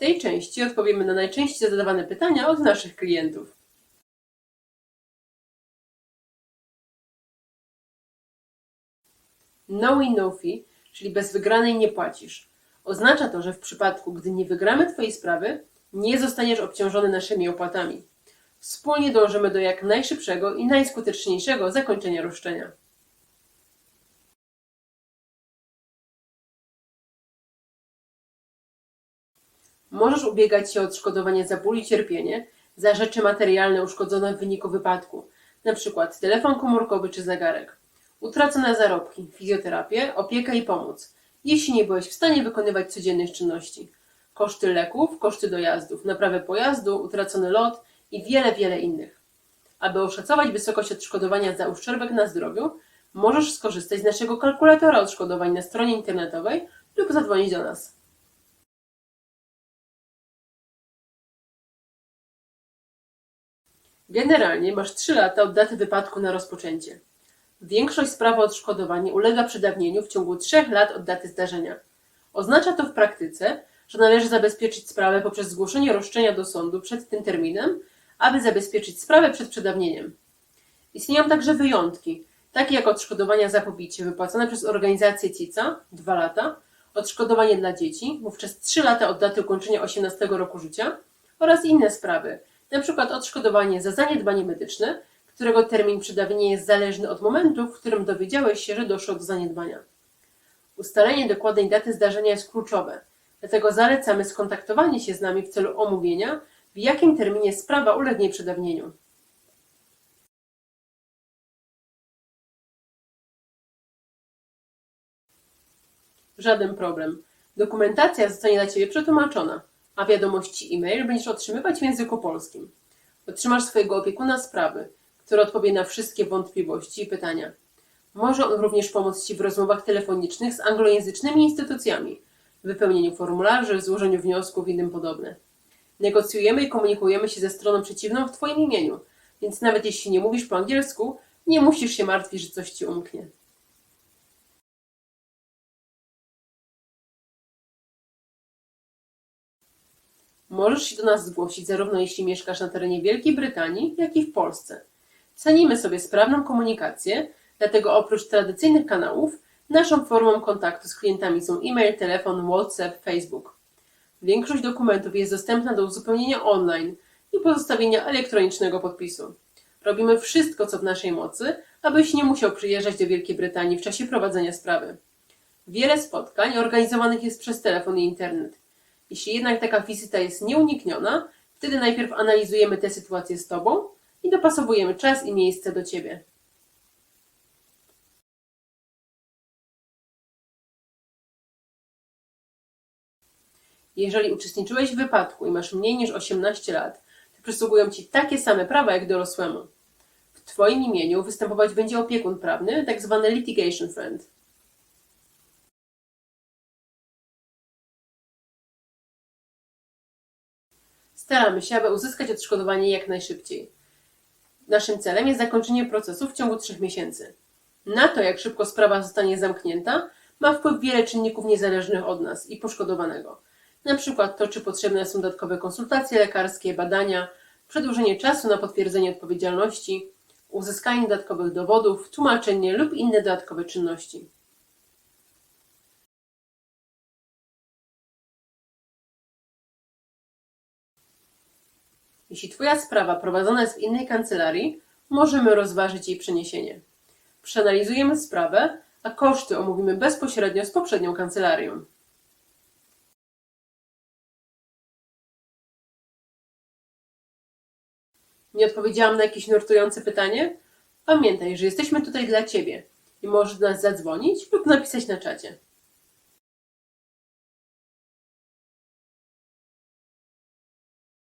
tej części odpowiemy na najczęściej zadawane pytania od naszych klientów. No win no fee, czyli bez wygranej nie płacisz. Oznacza to, że w przypadku, gdy nie wygramy Twojej sprawy, nie zostaniesz obciążony naszymi opłatami. Wspólnie dążymy do jak najszybszego i najskuteczniejszego zakończenia roszczenia. Możesz ubiegać się o odszkodowanie za ból i cierpienie, za rzeczy materialne uszkodzone w wyniku wypadku, np. telefon komórkowy czy zegarek, utracone zarobki, fizjoterapię, opiekę i pomoc, jeśli nie byłeś w stanie wykonywać codziennych czynności, koszty leków, koszty dojazdów, naprawę pojazdu, utracony lot i wiele, wiele innych. Aby oszacować wysokość odszkodowania za uszczerbek na zdrowiu, możesz skorzystać z naszego kalkulatora odszkodowań na stronie internetowej lub zadzwonić do nas. Generalnie masz 3 lata od daty wypadku na rozpoczęcie. Większość spraw o odszkodowanie ulega przedawnieniu w ciągu 3 lat od daty zdarzenia. Oznacza to w praktyce, że należy zabezpieczyć sprawę poprzez zgłoszenie roszczenia do sądu przed tym terminem, aby zabezpieczyć sprawę przed przedawnieniem. Istnieją także wyjątki, takie jak odszkodowania za pobicie wypłacone przez organizację CICA 2 lata, odszkodowanie dla dzieci, wówczas 3 lata od daty ukończenia 18 roku życia oraz inne sprawy, np. odszkodowanie za zaniedbanie medyczne, którego termin przedawnienia jest zależny od momentu, w którym dowiedziałeś się, że doszło do zaniedbania. Ustalenie dokładnej daty zdarzenia jest kluczowe, dlatego zalecamy skontaktowanie się z nami w celu omówienia, w jakim terminie sprawa ulegnie przedawnieniu. Żaden problem. Dokumentacja zostanie dla Ciebie przetłumaczona, a wiadomości e-mail będziesz otrzymywać w języku polskim. Otrzymasz swojego opiekuna sprawy, który odpowie na wszystkie wątpliwości i pytania. Może on również pomóc Ci w rozmowach telefonicznych z anglojęzycznymi instytucjami, wypełnieniu formularzy, złożeniu wniosków i tym podobne. Negocjujemy i komunikujemy się ze stroną przeciwną w Twoim imieniu, więc nawet jeśli nie mówisz po angielsku, nie musisz się martwić, że coś Ci umknie. Możesz się do nas zgłosić zarówno jeśli mieszkasz na terenie Wielkiej Brytanii, jak i w Polsce. Cenimy sobie sprawną komunikację, dlatego oprócz tradycyjnych kanałów, naszą formą kontaktu z klientami są e-mail, telefon, WhatsApp, Facebook. Większość dokumentów jest dostępna do uzupełnienia online i pozostawienia elektronicznego podpisu. Robimy wszystko, co w naszej mocy, abyś nie musiał przyjeżdżać do Wielkiej Brytanii w czasie prowadzenia sprawy. Wiele spotkań organizowanych jest przez telefon i internet. Jeśli jednak taka wizyta jest nieunikniona, wtedy najpierw analizujemy tę sytuację z Tobą i dopasowujemy czas i miejsce do Ciebie. Jeżeli uczestniczyłeś w wypadku i masz mniej niż 18 lat, to przysługują Ci takie same prawa jak dorosłemu. W Twoim imieniu występować będzie opiekun prawny, tzw. litigation friend. Staramy się, aby uzyskać odszkodowanie jak najszybciej. Naszym celem jest zakończenie procesu w ciągu 3 miesięcy. Na to, jak szybko sprawa zostanie zamknięta, ma wpływ wiele czynników niezależnych od nas i poszkodowanego. Na przykład to, czy potrzebne są dodatkowe konsultacje lekarskie, badania, przedłużenie czasu na potwierdzenie odpowiedzialności, uzyskanie dodatkowych dowodów, tłumaczenie lub inne dodatkowe czynności. Jeśli Twoja sprawa prowadzona jest w innej kancelarii, możemy rozważyć jej przeniesienie. Przeanalizujemy sprawę, a koszty omówimy bezpośrednio z poprzednią kancelarią. Nie odpowiedziałam na jakieś nurtujące pytanie? Pamiętaj, że jesteśmy tutaj dla Ciebie i możesz do nas zadzwonić lub napisać na czacie.